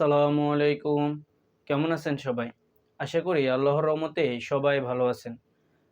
আসসালামু আলাইকুম। কেমন আছেন সবাই? আশা করি আল্লাহর রহমতে সবাই ভালো আছেন।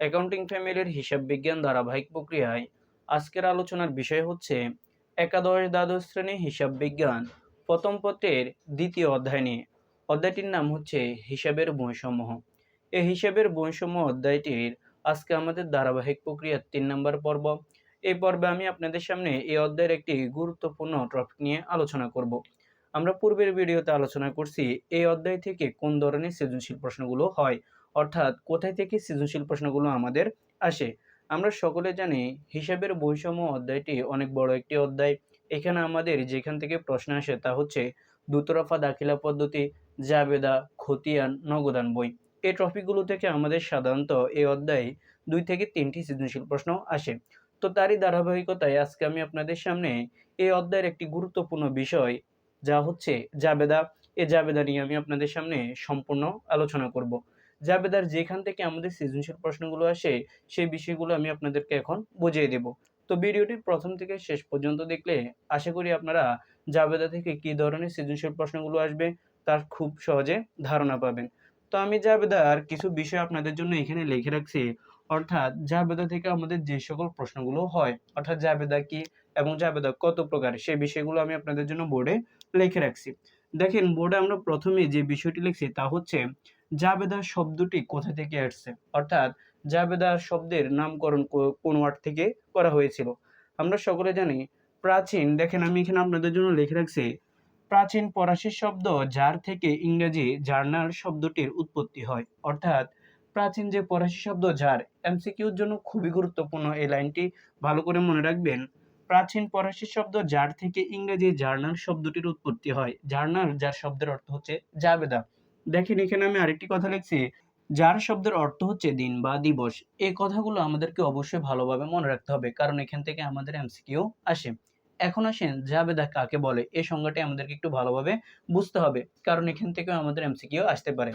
অ্যাকাউন্টিং ফ্যামিলির হিসাব বিজ্ঞান ধারাবাহিক প্রক্রিয়ায় আজকের আলোচনার বিষয় হচ্ছে একাদশ দ্বাদশ শ্রেণি হিসাব বিজ্ঞান প্রথম পত্রের দ্বিতীয় অধ্যায় নিয়ে। অধ্যায়টির নাম হচ্ছে হিসাবের বৈষম্য। এই হিসাবের বৈষম্য অধ্যায়টির আজকে আমাদের ধারাবাহিক প্রক্রিয়ার তিন নম্বর পর্ব। এই পর্বে আমি আপনাদের সামনে এই অধ্যায়ের একটি গুরুত্বপূর্ণ টপিক নিয়ে আলোচনা করব। আমরা পূর্বের ভিডিওতে আলোচনা করছি, এই অধ্যায় থেকে কোন ধরনের সৃজনশীল প্রশ্নগুলো হয়? অর্থাৎ কোথায় থেকে সৃজনশীল প্রশ্নগুলো আমাদের আসে? আমরা সকলে জানি হিসাবের বৈষম্য অধ্যায়টি অনেক বড় একটি অধ্যায়। এখানে আমাদের যেখান থেকে প্রশ্ন আসে তা হচ্ছে দুতরফা দাখিলা পদ্ধতি, জাবেদা, খতিয়ান, নগদান বই। এই টপিকগুলো থেকে আমাদের সাধারণত এই অধ্যায়ে দুই থেকে তিনটি সৃজনশীল প্রশ্ন আসে। তো তারই ধারাবাহিকতায় আজকে আমি আপনাদের সামনে এই অধ্যায়ের একটি গুরুত্বপূর্ণ বিষয় যা হচ্ছে জাবেদা, এ জাবেদা নিয়ে আমি আপনাদের সামনে সম্পূর্ণ আলোচনা করব। জাবেদার যেখান থেকে আমাদের সৃজনশীল প্রশ্নগুলো আসে, সেই বিষয়গুলো আমি আপনাদেরকে এখন বুঝিয়ে দেব। তো ভিডিওটির প্রথম থেকে শেষ পর্যন্ত দেখলে আশা করি আপনারা জাবেদা থেকে কী ধরনের সৃজনশীল প্রশ্নগুলো আসবে তার খুব সহজে ধারণা পাবেন। তো আমি জাবেদার কিছু বিষয় আপনাদের জন্য এখানে লিখে রাখছি। অর্থাৎ জাবেদা থেকে আমাদের যে সকল প্রশ্নগুলো হয়, অর্থাৎ জাবেদা কি এবং জাবেদা কত প্রকার, সেই বিষয়গুলো আমি আপনাদের জন্য বোর্ডে লিখে রাখছি। দেখেন, বোর্ডে আমরা প্রথমে যে বিষয়টি লিখছি তা হচ্ছে জাবেদা শব্দটি কোথা থেকে আসছে? অর্থাৎ জাবেদা শব্দের নামকরণ কোন ওয়ার্ড থেকে করা হয়েছিল? আমরা সকলে জানি প্রাচীন, দেখেন আমি এখানে আপনাদের জন্য লিখে রাখছি, প্রাচীন ফরাসি শব্দ যার থেকে ইংরেজি জার্নাল শব্দটির উৎপত্তি হয়। অর্থাৎ প্রাচীন যে ফরাসি শব্দ যার এমসিকিউর জন্য খুবই গুরুত্বপূর্ণ, এই লাইনটি ভালো করে মনে রাখবেন। প্রাচীন ফরাসি শব্দ যার থেকে ইংরেজি জার্নাল শব্দটির উৎপত্তি হয়। জার্নাল যার শব্দের অর্থ হচ্ছে জাবেদা। দেখেন, এখানে আমি আরেকটি কথা লিখছি। যার শব্দের অর্থ হচ্ছে দিন বা দিবস। এই কথাগুলো আমাদেরকে অবশ্যই ভালোভাবে মনে রাখতে হবে, কারণ এখান থেকে আমাদের এমসিকিউ আসে। এখন আসেন, জাবেদা কাকে বলে? এই সংজ্ঞাটি আমাদেরকে একটু ভালোভাবে বুঝতে হবে, কারণ এখান থেকেও আমাদের এমসিকিউ আসতে পারে।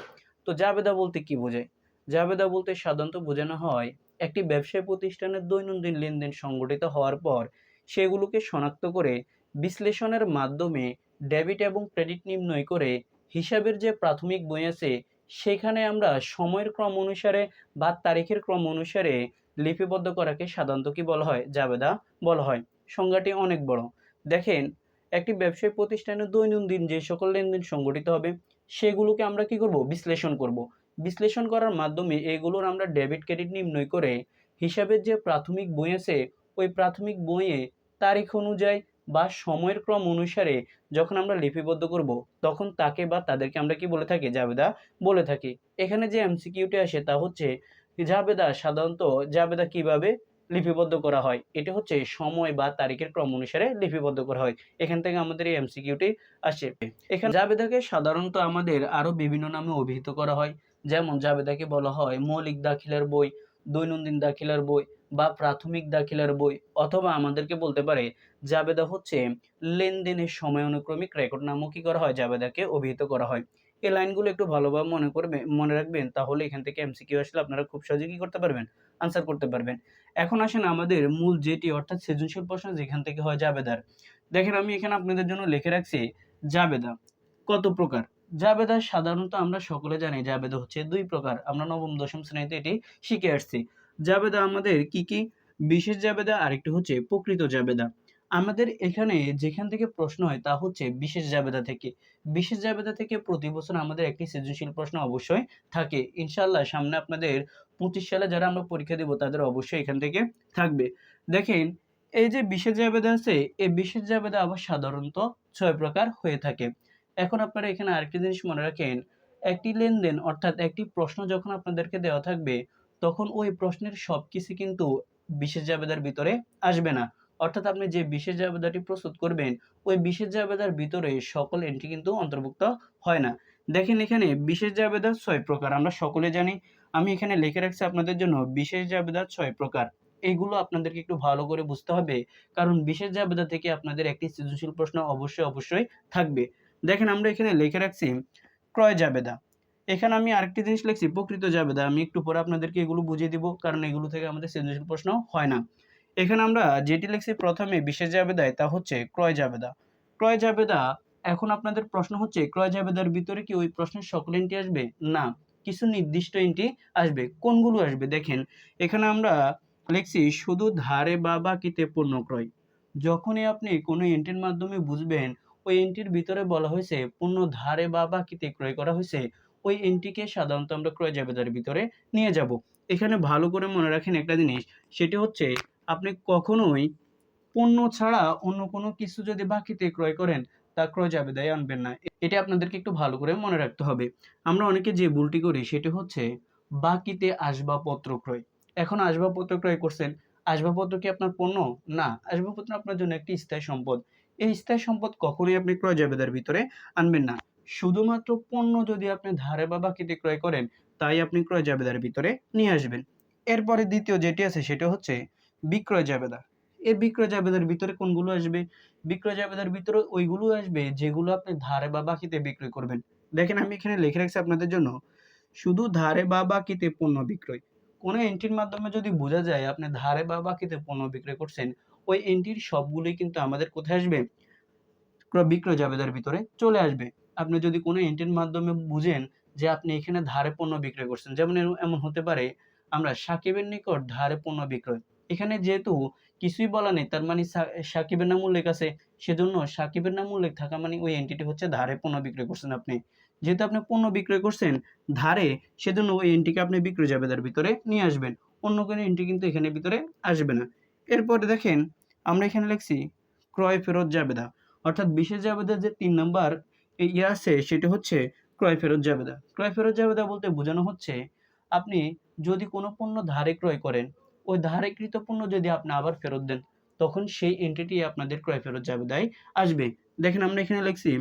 তো জাবেদা বলতে কি বোঝায়? জাবেদা বলতে সাধারণত বোঝানো হয়, একটি ব্যবসায় প্রতিষ্ঠানের দৈনন্দিন লেনদেন সংগঠিত হওয়ার পর সেগুলোকে শনাক্ত করে বিশ্লেষণের মাধ্যমে ডেবিট এবং ক্রেডিট নির্ণয় করে হিসাবের যে প্রাথমিক বই আছে, সেখানে আমরা সময়ের ক্রম অনুসারে বা তারিখের ক্রম অনুসারে লিপিবদ্ধ করাকে সাধারণত কি বলা হয়? জাবেদা বলা হয়। সংজ্ঞাটি অনেক বড়। দেখেন, একটি ব্যবসায়িক প্রতিষ্ঠানে দৈনন্দিন যে সকল লেনদেন সংগঠিত হবে, সেগুলোকে আমরা কি করব? বিশ্লেষণ করব। বিশ্লেষণ করার মাধ্যমে এগুলোর আমরা ডেবিট ক্রেডিট নির্ণয় করে হিসাবের যে প্রাথমিক বই আছে ওই প্রাথমিক বইয়ে তারিখ অনুযায়ী বা সময়ের ক্রম অনুসারে যখন আমরা লিপিবদ্ধ করব, তখন তাকে বা তাদেরকে আমরা কি বলে থাকি? জাবেদা বলে থাকি। এখানে যে এমসিকিউটি আসে তা হচ্ছে জাবেদা সাধারণত জাবেদা কীভাবে লিপিবদ্ধ করা হয়? এটা হচ্ছে সময় বা তারিখের ক্রম অনুসারে লিপিবদ্ধ করা হয়। এখান থেকে আমাদের এই এমসিকিউটি আসে। এখানে জাবেদাকে সাধারণত আমাদের আরও বিভিন্ন নামে অভিহিত করা হয়। যেমন জাবেদাকে বলা হয় মৌলিক দাখিলার বই, দৈনন্দিন দাখিলার বই বা প্রাথমিক দাখিলার বই অথবা আমাদেরকে বলতে পারে জাবেদা হচ্ছে লেনদেনের সময় অনুক্রমিক রেকর্ড নামও কি করা হয়, জাবেদাকে অভিহিত করা হয়। এই লাইনগুলো একটু ভালোভাবে মনে করবে, মনে রাখবেন, তাহলে এখান থেকে এমসিকিউ আসলে আপনারা খুব সহজে কি করতে পারবেন? আনসার করতে পারবেন। এখন আসেন আমাদের মূল যেটি, অর্থাৎ সৃজনশীল প্রশ্ন যেখান থেকে হয় জাবেদার। দেখেন, আমি এখানে আপনাদের জন্য লিখে রাখছি, জাবেদা কত প্রকার? জাবেদা সাধারণত আমরা সকলে জানি, জাবেদা হচ্ছে দুই প্রকার। আমরা নবম, দশম শ্রেণীতে এটি শিখে আসছি। জাবেদা আমাদের কি কি? বিশেষ জাবেদা, আরেকটি হচ্ছে প্রকৃত জাবেদা। আমাদের এখানে যেখান থেকে প্রশ্ন হয় তা হচ্ছে বিশেষ জাবেদা থেকে। বিশেষ জাবেদা থেকে প্রতি বছর আমাদের একটি সৃজনশীল প্রশ্ন অবশ্যই থাকে। ইনশাল্লাহ সামনে আপনাদের পঁচিশ সালে যারা আমরা পরীক্ষা দেব তাদের অবশ্যই এখান থেকে থাকবে। দেখেন, এই যে বিশেষ জাবেদা আছে, এই বিশেষ জাবেদা আবার সাধারণত ছয় প্রকার হয়ে থাকে। এখন আপনারা এখানে আরেকটি জিনিস মনে রাখেন, একটি লেনদেন অর্থাৎ একটি প্রশ্ন যখন আপনাদেরকে দেওয়া থাকবে তখন ওই প্রশ্নের সব কিছু কিন্তু বিশেষ জাবেদার ভিতরে আসবে না। অর্থাৎ আপনি যে বিশেষ জাবেদাটি প্রস্তুত করবেন, ওই বিশেষ জাবেদার ভিতরে সকল এন্ট্রি কিন্তু অন্তর্ভুক্ত হয় না। দেখেন এখানে বিশেষ জাবেদা ছয় প্রকার, আমরা সকলে জানি। আমি এখানে লিখে রাখছি আপনাদের জন্য বিশেষ জাবেদা ছয় প্রকার। এইগুলো আপনাদেরকে একটু ভালো করে বুঝতে হবে, কারণ বিশেষ জাবেদা থেকে আপনাদের একটি সৃজনশীল প্রশ্ন অবশ্যই অবশ্যই থাকবে। দেখেন আমরা এখানে লিখে রাখছি ক্রয় জাবেদা। এখানে আমি আরেকটি জিনিস লিখছি, প্রকৃত জাবেদা। আমি একটু পরে আপনাদেরকে এগুলো বুঝিয়ে দিব, কারণ এগুলো থেকে আমাদের সৃজনশীল প্রশ্ন হয় না। এখানে আমরা যেটি লিখছি প্রথমে বিশেষ জাবেদায়, তা হচ্ছে ক্রয় জাবেদা। ক্রয় জাবেদা, এখন আপনাদের প্রশ্ন হচ্ছে, ক্রয় জাবেদার ভিতরে কি ওই প্রশ্নের সকল এন্ট্রি আসবে? না, কিছু নির্দিষ্ট এন্ট্রি আসবে। কোনগুলো আসবে? দেখেন, এখানে আমরা লিখছি, শুধু ধারে বা বাকিতে পণ্য ক্রয়? যখনই আপনি কোনো এন্ট্রির মাধ্যমে বুঝবেন, ওই এন্ট্রির ভিতরে বলা হয়েছে, পণ্য ধারে বা বাকিতে ক্রয় করা হয়েছে? ওই এন্ট্রিকে সাধারণত আমরা ক্রয় জাবেদার ভিতরে নিয়ে যাব। এখানে ভালো করে মনে রাখেন একটা জিনিস, সেটি হচ্ছে আপনি কখনোই পণ্য ছাড়া অন্য কোনো কিছু যদি বাকিতে ক্রয় করেন, তা ক্রয় জাবেদায় আনবেন না। এটা আপনাদেরকে একটু ভালো করে মনে রাখতে হবে। আমরা অনেকে যে ভুলটি করি, সেটি হচ্ছে বাকিতে আসবাবপত্র ক্রয়। এখন আসবাবপত্র ক্রয় করছেন, আসবাবপত্র কি আপনার পণ্য? না, আসবাবপত্র আপনার জন্য একটি স্থায়ী সম্পদ। এই স্থায়ী সম্পদ কখনোই আপনি ক্রয় জাবেদার ভিতরে আনবেন না। শুধুমাত্র পণ্য যদি আপনি ধারে বা বাকিতে ক্রয় করেন, তাই আপনি ক্রয় জাবেদার ভিতরে নিয়ে আসবেন। এরপরে দ্বিতীয় যেটি আছে, সেটা হচ্ছে বিক্রয় জাবেদা। এই বিক্রয় জাবেদার ভিতরে কোনগুলো আসবে? বিক্রয় জাবেদার ভিতরে ওইগুলো আসবে যেগুলো আপনি ধারে বা বাকিতে বিক্রয় করবেন। দেখেন, আমি এখানে লিখে রাখছি আপনাদের জন্য, শুধু ধারে বা বাকিতে পণ্য বিক্রয়। কোনো এন্ট্রির মাধ্যমে যদি বোঝা যায় আপনি ধারে বা বাকিতে পণ্য বিক্রয় করছেন, ওই এন্ট্রির সবগুলোই কিন্তু আমাদের কোথায় আসবে? ক্রয় বিক্রয় জাবেদার ভিতরে চলে আসবে। আপনি যদি কোনো এন্ট্রির মাধ্যমে বুঝেন যে আপনি এখানে ধারে পণ্য বিক্রয় করছেন, যেমন এমন হতে পারে, আমরা সাকিবের নিকট ধারে পণ্য বিক্রয়, এখানে যেহেতু কিছুই বলা নেই, তার মানে সাকিবের নাম উল্লেখ আছে, সেজন্য সাকিবের নাম উল্লেখ থাকা মানে ওই এন্টিটি হচ্ছে ধারে পণ্য বিক্রয় করছেন আপনি। যেহেতু আপনি পণ্য বিক্রয় করছেন ধারে, সেজন্য ওই এন্ট্রিকে আপনি বিক্রয় জাবেদার ভিতরে নিয়ে আসবেন। অন্য কোনো এন্ট্রি কিন্তু এখানে ভিতরে আসবে না। এরপরে দেখেন, আমরা এখানে লিখছি, ক্রয় ফেরত জাবেদা অর্থাৎ বিশেষ জাবেদা যে তিন নাম্বার ইয়ে আছে, সেটা হচ্ছে ক্রয় ফেরত জাবেদা। ক্রয় ফেরত জাবেদা বলতে বোঝানো হচ্ছে আপনি যদি কোনো পণ্য ধারে ক্রয় করেন, ওই ধারেকৃত পণ্য যদি আপনি আবার ফেরত দেন, তখন সেই এন্টিটি আপনাদের ক্রয় ফেরত জাবেদায় আসবে। দেখেন আমরা এখানে লিখছি,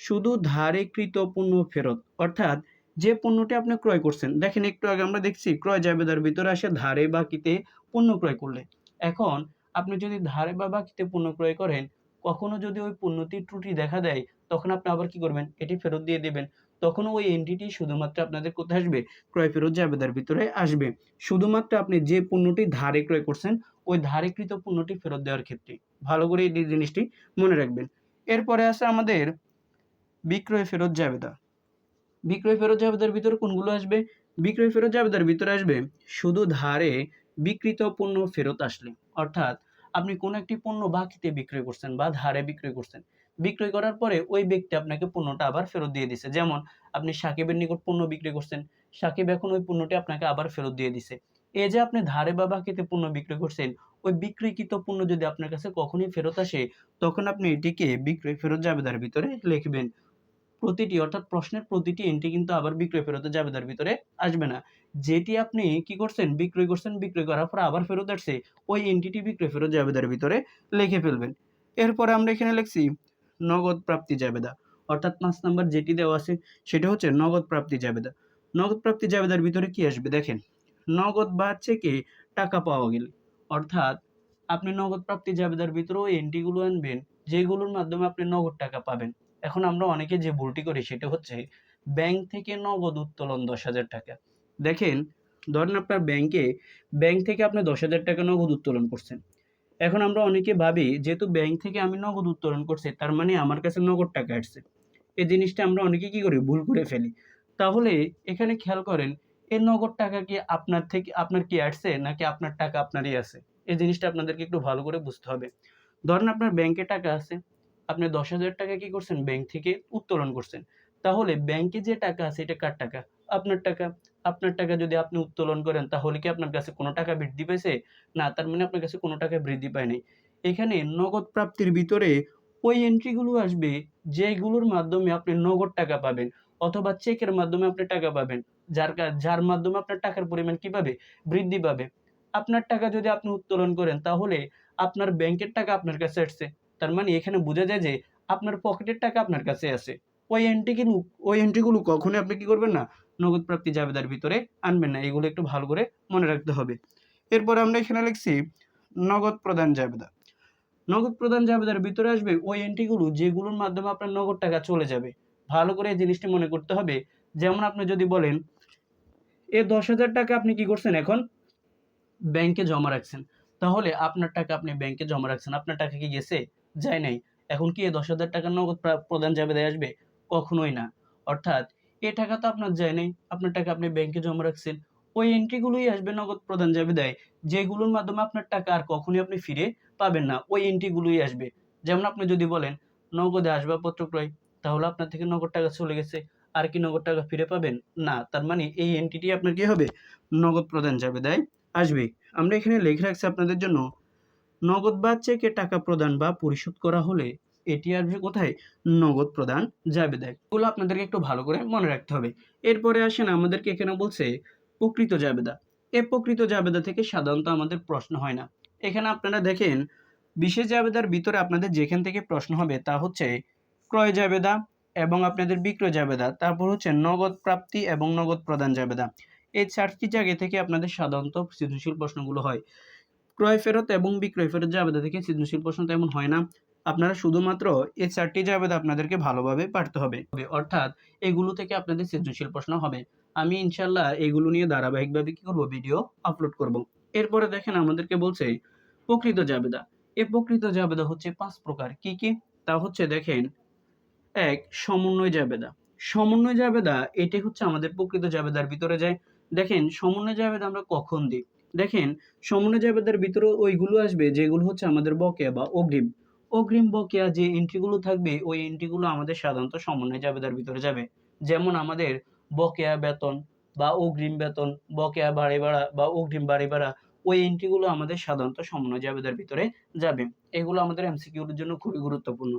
শুধু ধারেকৃত পণ্য ফেরত, অর্থাৎ যে পণ্যটি আপনি ক্রয় করছেন, দেখেন একটু আগে আমরা দেখছি, ক্রয় জাবেদার ভিতরে আসে ধারে বাকিতে পণ্য ক্রয় করলে। এখন আপনি যদি ধারে বা বাকিতে পণ্য ক্রয় করেন কখনো যদি ওই পণ্যটির ত্রুটি দেখা দেয়, তখন আপনি আবার কি করবেন? এটি ফেরত দিয়ে দেবেন। তখন ওই এন্টিটি শুধুমাত্র আপনাদের কোথায় আসবে? ক্রয় ফেরত জাবেদার ভিতরে আসবে। শুধুমাত্র আপনি যে পণ্যটি ধারে ক্রয় করছেন, ওই ধারেকৃত পণ্যটি ফেরত দেওয়ার ক্ষেত্রে। ভালো করে এই জিনিসটি মনে রাখবেন। এরপরে আছে আমাদের বিক্রয় ফেরত জাবেদা বিক্রয় ফেরত জাবেদার ভিতরে কোনগুলো আসবে? বিক্রয় ফেরত জাবেদার ভিতরে আসবে শুধু ধারে বিক্রিত পণ্য ফেরত আসলে। অর্থাৎ আপনি কোনো একটি পণ্য বাকিতে বিক্রয় করছেন বা ধারে বিক্রয় করছেন, বিক্রয় করার পরে ওই ব্যক্তি আপনাকে পণ্যটা আবার ফেরত দিয়ে দিছে। যেমন আপনি সাকিবের নিকট পণ্য বিক্রি করছেন, সাকিব এখন ওই পণ্যটি আপনাকে আবার ফেরত দিয়ে দিছে। এই যে আপনি ধারে বা বাকিতে পণ্য বিক্রি করছেন, ওই বিক্রিকৃত পণ্য যদি আপনার কাছে কখনই ফেরত আসে, তখন আপনি এটিকে বিক্রয় ফেরত জাবেদার ভিতরে লিখবেন। প্রতিটি, অর্থাৎ প্রশ্নের প্রতিটি এন্ট্রি কিন্তু আবার বিক্রয় ফেরত জাবেদার ভিতরে আসবে না। যেটি আপনি কি করছেন? বিক্রয় করছেন, বিক্রয় করার পর আবার ফেরত আসছে, ওই এন্টিটি বিক্রয় ফেরত জাবেদার ভিতরে লিখে ফেলবেন। এরপরে আমরা এখানে লিখছি, নগদ প্রাপ্তি জাবেদা। অর্থাৎ পাঁচ নাম্বার যেটি দেওয়া আছে, সেটা হচ্ছে নগদ প্রাপ্তি জাবেদা। নগদ প্রাপ্তি জাবেদার ভিতরে কি আসবে? দেখেন, নগদ বা চেকে টাকা পাওয়া গেলে। অর্থাৎ আপনি নগদ প্রাপ্তি জাবেদার ভিতরে ওই এন্ট্রিগুলো আনবেন, যেগুলোর মাধ্যমে আপনি নগদ টাকা পাবেন। এখন আমরা অনেকে যে ভুলটি করি সেটা হচ্ছে ব্যাংক থেকে নগদ উত্তোলন দশ হাজার টাকা। দেখেন, ধরেন আপনার ব্যাংকে ব্যাংক থেকে আপনি দশ হাজার টাকা নগদ উত্তোলন করছেন। এখন আমরা অনেকে ভাবি, যেহেতু ব্যাংক থেকে আমি নগদ উত্তোলন করছি, তার মানে আমার কাছে নগদ টাকা আসছে। এই জিনিসটা আমরা অনেকে কি করি? ভুল করে ফেলি। তাহলে এখানে খেয়াল করেন, এই নগদ টাকা কি আপনার থেকে, আপনার কি আসছে নাকি আপনার টাকা আপনারই আছে? এই জিনিসটা আপনাদেরকে একটু ভালো করে বুঝতে হবে। ধরেন আপনার ব্যাংকে টাকা আছে আপনি দশ হাজার টাকা কি করছেন? ব্যাংক থেকে উত্তোলন করছেন। তাহলে ব্যাংকে যে টাকা আছে, এটা কার টাকা? আপনার টাকা। আপনার টাকা যদি আপনি উত্তোলন করেন, তাহলে কি আপনার কাছে কোনো টাকা বৃদ্ধি পেয়েছে না, তার মানে আপনার কাছে কোনো টাকা বৃদ্ধি পায় নাই। এখানে নগদ প্রাপ্তির ভিতরে ওই এন্ট্রিগুলো আসবে, যেগুলোর মাধ্যমে আপনি নগদ টাকা পাবেন, অথবা চেকের মাধ্যমে আপনি টাকা পাবেন। যার যার মাধ্যমে আপনার টাকার পরিমাণ কি পাবে? বৃদ্ধি পাবে। আপনার টাকা যদি আপনি উত্তোলন করেন, তাহলে আপনার ব্যাংকের টাকা আপনার কাছে আসছে। তার মানে এখানে বোঝা যায় যে আপনার পকেটের টাকা আপনার কাছে আছে। ওই এন্ট্রি এন্ট্রিগুলো ওই এন্ট্রিগুলো কখনোই আপনি কি করবেন না? নগদ প্রাপ্তি জাবেদার ভিতরে আনবেন না। এগুলো একটু ভালো করে মনে রাখতে হবে। এরপর আমরা এখানে লিখছি নগদ প্রদান জাবেদা। নগদ প্রদান জাবেদার ভিতরে আসবে ওই এন্ট্রিগুলো যেগুলোর মাধ্যমে আপনার নগদ টাকা চলে যাবে। ভালো করে এই জিনিসটি মনে করতে হবে। যেমন আপনি যদি বলেন, এ দশ হাজার টাকা আপনি কি করছেন এখন? ব্যাংকে জমা রাখছেন। তাহলে আপনার টাকা আপনি ব্যাংকে জমা রাখছেন। আপনার টাকা কি গেছে? যায় নাই। এখন কি এই দশ হাজার টাকার নগদ প্রা- প্রদান জাবেদায় আসবে? কখনোই না। অর্থাৎ, এ টাকা তো আপনার যায় নাই। আপনার টাকা আপনি ব্যাংকে জমা রাখছেন। ওই এন্ট্রিগুলোই আসবে নগদ প্রদান জাবেদায়, যেগুলোর মাধ্যমে আপনার টাকা আর কখনোই আপনি ফিরে পাবেন না। ওই এন্ট্রিগুলোই আসবে। যেমন আপনি যদি বলেন, নগদে আসবাবপত্র ক্রয়, তাহলে আপনার থেকে নগদ টাকা চলে গেছে। আর কি নগদ টাকা ফিরে পাবেন? না, তার মানে এই এন্ট্রিটি আপনার কি হবে? নগদ প্রদান জাবেদায় আসবে। আমরা এখানে লিখে রাখছি আপনাদের জন্য নগদ বা চেকে টাকা প্রদান বা পরিশোধ করা হলে এটি আসবে কোথায়? নগদ প্রদান জাবেদায় এগুলো আপনাদেরকে একটু ভালো করে মনে রাখতে হবে। এরপরে আসেন আমাদেরকে এখানে বলছে প্রকৃত জাবেদা এ প্রকৃত জাবেদা থেকে সাধারণত আমাদের প্রশ্ন হয় না। এখানে আপনারা দেখেন, বিশেষ জাবেদার ভিতরে আপনাদের যেখান থেকে প্রশ্ন হবে তা হচ্ছে ক্রয় জাবেদা এবং আপনাদের বিক্রয় জাবেদা তারপর হচ্ছে নগদ প্রাপ্তি এবং নগদ প্রদান জাবেদা এই চারটি জায়গা থেকে আপনাদের সাধারণত সৃজনশীল প্রশ্নগুলো হয়। ক্রয় ফেরত এবং বিক্রয় ফেরত জাবেদা থেকে সৃজনশীল প্রশ্ন তেমন হয় না। আপনারা শুধুমাত্র এই চারটি জাবেদা আপনাদেরকে ভালোভাবে পারতে হবে। অর্থাৎ এগুলো থেকে আপনাদের সৃজনশীল প্রশ্ন হবে। আমি ইনশাল্লাহ এগুলো নিয়ে ধারাবাহিকভাবে কি করব? ভিডিও আপলোড করব। এরপরে দেখেন আমাদেরকে বলছে, প্রকৃত জাবেদা এই প্রকৃত জাবেদা হচ্ছে পাঁচ প্রকার। কি কি? তা হচ্ছে দেখেন, এক, সমন্বয় জাবেদা সমন্বয় জাবেদা এটি হচ্ছে আমাদের প্রকৃত জাবেদার ভিতরে যায়। দেখেন, সমন্বয় জাবেদা আমরা কখন দিই? দেখেন, সমন্বয় জাবেদার ভিতরে ওইগুলো আসবে, যেগুলো হচ্ছে আমাদের বকেয়া বা অগ্রিম। অগ্রিম বকেয়া যে এন্ট্রিগুলো থাকবে, ওই এন্ট্রিগুলো আমাদের সাধারণত সমন্বয় জাবেদার ভিতরে যাবে। যেমন আমাদের বকেয়া বেতন বা অগ্রিম বেতন, বকেয়া বাড়ি ভাড়া বা অগ্রিম বাড়ি ভাড়া, ওই এন্ট্রিগুলো আমাদের সাধারণত সমন্বয় জাবেদার ভিতরে যাবে। এগুলো আমাদের এমসিকিউর জন্য খুবই গুরুত্বপূর্ণ।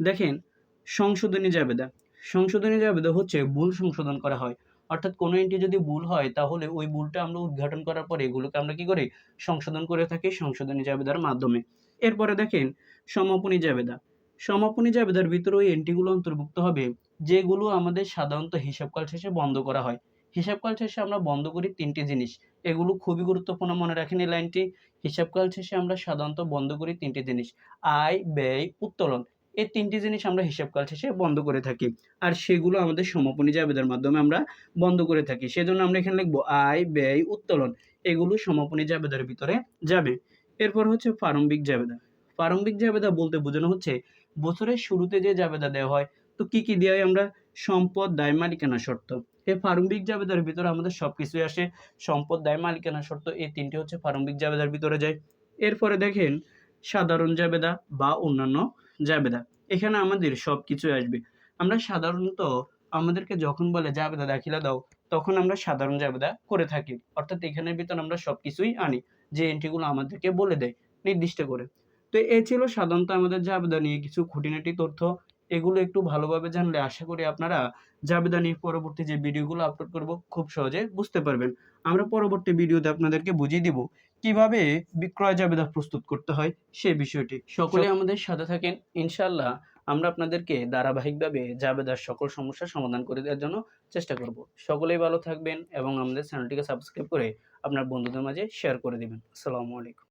দেখেন, সংশোধনী জাবেদা। সংশোধনী জাবেদা হচ্ছে ভুল সংশোধন করা হয়। অর্থাৎ কোনো এন্ট্রি যদি ভুল হয়, তাহলে ওই ভুলটা আমরা উদ্ঘাটন করার পরে এগুলোকে আমরা কি করি? সংশোধন করে থাকি সংশোধনী জাবেদার মাধ্যমে। এরপরে দেখেন, সমাপনী জাবেদা। সমাপনী জাবেদার ভিতরে ওই এন্ট্রিগুলো অন্তর্ভুক্ত হবে, যেগুলো আমাদের সাধারণত হিসাবকাল শেষে বন্ধ করা হয়। হিসাবকাল শেষে আমরা বন্ধ করি তিনটি জিনিস। এগুলো খুবই গুরুত্বপূর্ণ মনে রাখেন এই লাইনটি। হিসাবকাল শেষে আমরা সাধারণত বন্ধ করি তিনটি জিনিস। আয়, ব্যয়, উত্তোলন। এই তিনটি জিনিস আমরা হিসাবকাল শেষে বন্ধ করে থাকি। আর সেগুলো আমাদের সমাপনী জাবেদার মাধ্যমে আমরা বন্ধ করে থাকি। সেজন্য আমরা এখানে লিখব আয়, ব্যয়, উত্তোলন। এগুলো সমাপনী জাবেদার ভিতরে যাবে। এরপর হচ্ছে প্রারম্ভিক জাবেদা। প্রারম্ভিক জাবেদা বলতে বোঝানো হচ্ছে, বছরের শুরুতে যে জাবেদা দেওয়া হয়, তো কি কি দেওয়া হয় আমরা? সম্পদ, দায়, মালিকানা শর্ত। এই প্রারম্ভিক জাবেদার ভিতরে আমাদের সবকিছুই আসে। সম্পদ, দায়, মালিকানা শর্ত, এই তিনটি হচ্ছে প্রারম্ভিক জাবেদার ভিতরে যায়। এরপরে দেখেন, সাধারণ জাবেদা বা অন্যান্য জাবেদা এখানে আমাদের সব কিছুই আসবে। আমরা সাধারণত আমাদেরকে যখন বলে জাবেদা দাখিলা দাও, তখন আমরা সাধারণ জাবেদা করে থাকি। অর্থাৎ এখানের ভিতর আমরা সব কিছুই আনি যে এন্ট্রিগুলো আমাদেরকে বলে দেয় নির্দিষ্ট করে। তো এই ছিল সাধারণত আমাদের জাবেদা নিয়ে কিছু খুঁটিনাটি তথ্য। এগুলো একটু ভালোভাবে জানলে আশা করি আপনারা জাবেদা নিয়ে পরবর্তী যে ভিডিওগুলো আপলোড করব, খুব সহজে বুঝতে পারবেন। আমরা পরবর্তী ভিডিওতে আপনাদেরকে বুঝিয়ে দিব কীভাবে বিক্রয় জাবেদা প্রস্তুত করতে হয় সে বিষয়টি সকলে আমাদের সাথে থাকেন ইনশাল্লাহ আমরা আপনাদেরকে ধারাবাহিকভাবে জাবেদার সকল সমস্যার সমাধান করে দেওয়ার জন্য চেষ্টা করব। সকলেই ভালো থাকবেন এবং আমাদের চ্যানেলটিকে সাবস্ক্রাইব করে আপনার বন্ধুদের মাঝে শেয়ার করে দেবেন। আসসালামু আলাইকুম।